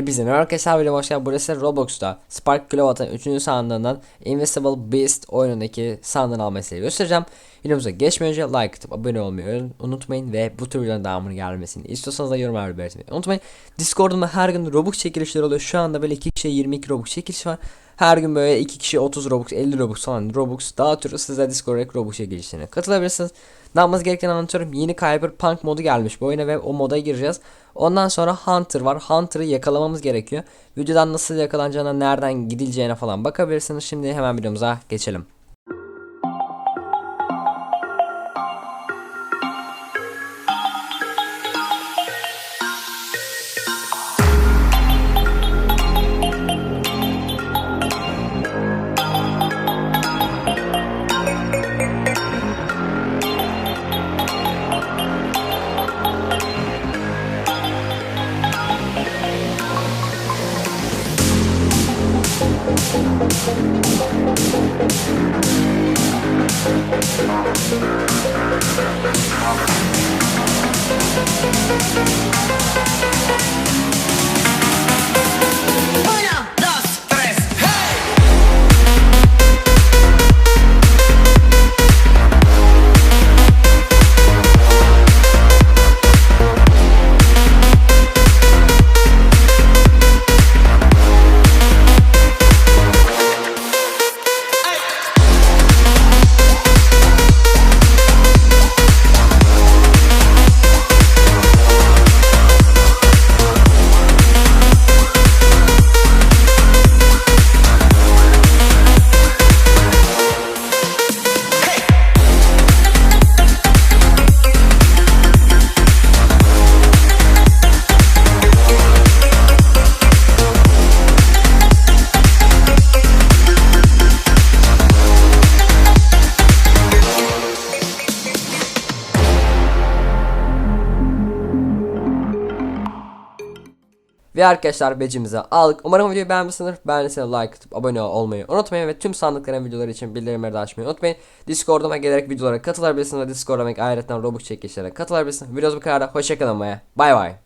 Hepinize merhaba arkadaşlar videoma hoş geldiniz. Burası Roblox'ta Spark Clovat'ın 3. sandığından Invisible Beast oyunundaki sandığını almayı size göstereceğim. Videomuza geçmeden önce like atıp abone olmayı unutmayın ve bu tür videoların devamını gelmesini istiyorsanız da yorumlar belirtmeyi unutmayın. Discord'umda her gün Robux çekilişleri oluyor. Şu anda böyle 2 kişiye 22 Robux çekiliş var. Her gün böyle 2 kişi 30 Robux, 50 Robux falan Robux dağıtıyoruz. Siz de Discord'a Robux çekilişlerine katılabilirsiniz. Ne yapmanız gerektiğini anlatıyorum. Yeni Cyberpunk modu gelmiş bu oyuna ve o moda gireceğiz. Ondan sonra Hunter var. Hunter'ı yakalamamız gerekiyor. Videodan nasıl yakalanacağına, nereden gidileceğine falan bakabilirsiniz. Şimdi hemen videomuza geçelim. Thank Ve arkadaşlar becimize aldık. Umarım videoyu beğenmişsinizdir. Beğendiyseniz like atıp abone olmayı unutmayın. Ve tüm sandıkların videoları için bildirimleri de açmayı unutmayın. Discord'uma gelerek videolara katılabilirsiniz. Ve Discord'uma ayrıca Robux çekilişlerine katılabilirsiniz. Videomuz bu kadar. Hoşçakalın. Bay bay.